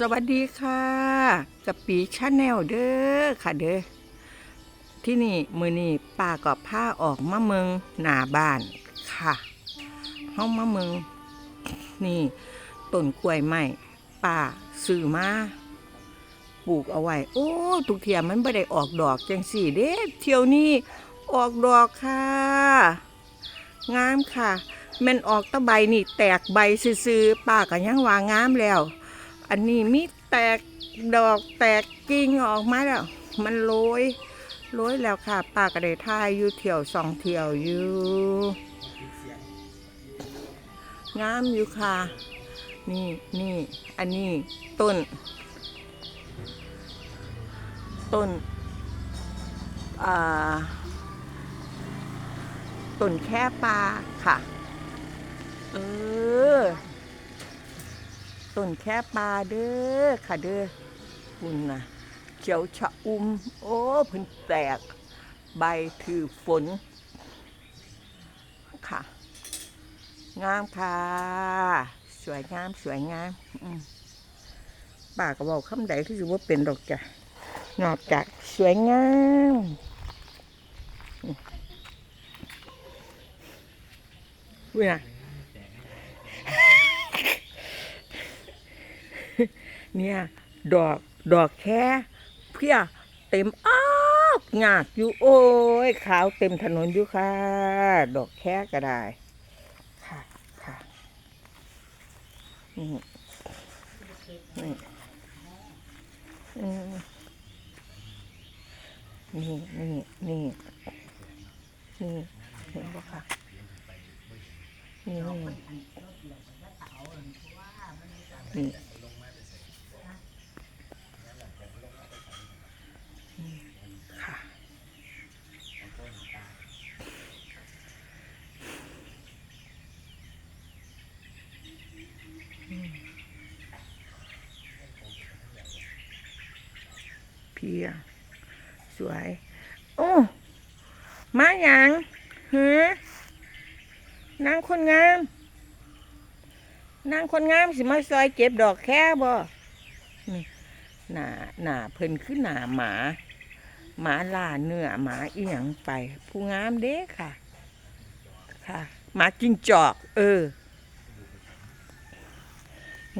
สวัสดีค่ะกะปีชาแนลเด้อค่ะเด้อที่นี่มือนี่ป้าก็ผ้าออกมาเมืองหนาบ้านค่ะเฮามาเมืองนี่ต้นกล้วยไม้ป้าซื้อมาปลูกเอาไว้ โอ้ทุกเทียมมันไม่ได้ออกดอกจังสี่เด้เที่ยวนี้ออกดอกค่ะ งามค่ะมันออกตะใบนี่แตกใบซื่อๆป้าก็ยังว่างามแล้ว อันนี้มีแตกดอกแตกกิ่งออกมาแล้ว มันโรยโรยแล้วค่ะป้าก็ได้ทายอยู่เที่ยวสองเที่ยวอยู่งามอยู่ค่ะ นี่นี่อันนี้ต้น ต้นอ่าต้นแค่ปลาค่ะ เออ ต้นแค่ปลาเด้อค่ะเด้อคุณนะเขียวชะอุ่มโอ้พิ่นแตก ใบถือฝน ค่ะ งามค่ะ สวยงามสวยงามป้าก็บอกคำใดที่ถือว่าเป็นดอกจ้ะนอกจากสวยงามอืมเว้ยนะ เนี่ย ดอกดอกแค่เพียเต็มอ้อกงากอยู่โอ้ยขาวเต็มถนนอยู่ค่ะ ดอกแค่ก็ได้ ค่ะค่ะนี่นี่นี่นี่นี่นี่เห็นปะคะนี่นี่ เพียสวย โอ้มาอย่างเฮ้นางคนงามนางคนงามสิมาซอยเก็บดอกแค่บ่นี่หนาหนาเพิ่นคือหนาหมา หมาล่าเนื้อหมาอีหยังไป ผู้งามเด้ค่ะ ค่ะ หมาจิงจอก เออ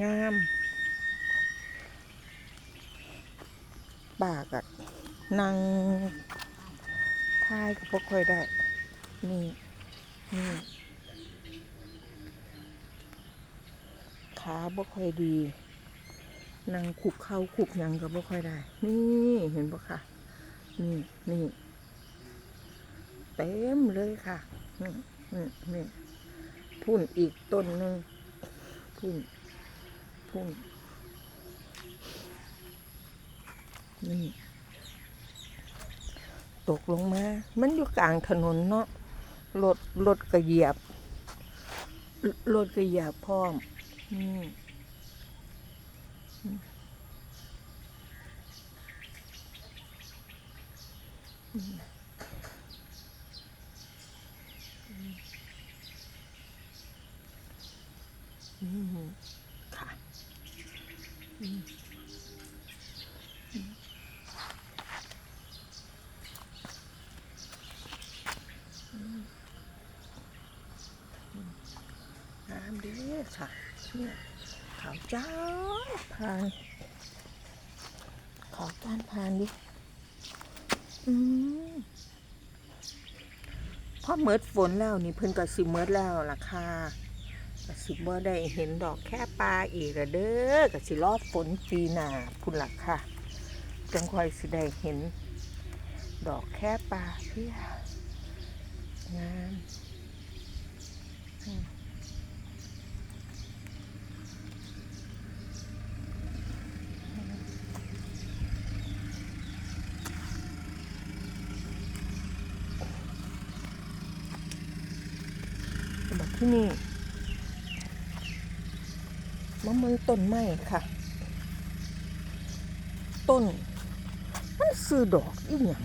งาม ปากอะนั่งทายก็บ่ค่อยได้นี่นี่ขาบ่ค่อยดีนั่งคุกเข้าคุกยังก็บ่ค่อยได้ นี่เห็นปะค่ะ นี่นี่เต็มเลยค่ะนี่นี่นี่พุ่นอีกต้นหนึ่งพุ่นพุ่น นี่ ตกลงมา มันอยู่กลางถนนเนาะรถรถกระเหยียบรถกระเหยียบพร้อมนี่อืมค่ะอืมอืมอืมอืมงามด้อค่ะเนี่ยขาวจ้าพานขอการพานดิอืมพอเมิดฝนแล้วนี่เพิ่นก็สิเมิดแล้วล่ะค่ะก็สิบ่ได้เห็นดอกแค่ปลาอีกละเด้อก็สิรอฝนปีหน้าพุ่นล่ะค่ะจังค่อยสิได้เห็น ดอกแค่ปลาเพี่งามอืมแบบ ที่นี่มะมืองต้นไม้ค่ะ ต้น มันซื้อดอกอีหยัง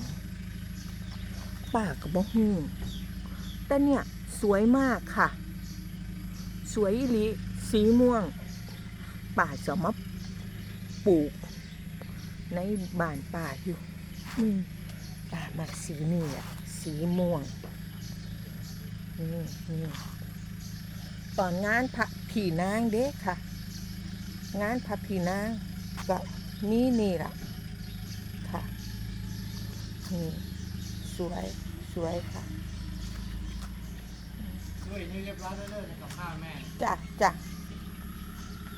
ป้าก็บอกฮู้แต่เนี่ยสวยมากค่ะ สวยอีหลีสีม่วง ป่าจะมาปลูก ในบ้านป่าอยู่อ่ามักสีนี่อะสีม่วงนี่นี่ ตอนงานพระผีนางเด้ค่ะ งานพระผีนางก็นี่นี่ล่ะค่ะนี่สวยสวยค่ะด้วยนี่เรียบร้อยแล้วเลิกกับข้าวแม่จ้ะจ้ะ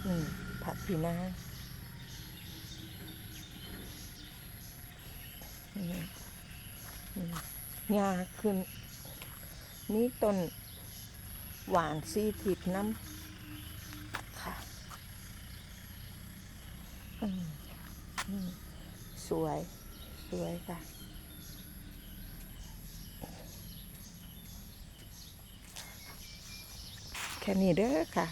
นี่พระผีนางนี่นี่งาขึ้นนี่ต้น หวานซีทิดน้ำค่ะสวย สวยค่ะแค่นี้เด้อค่ะ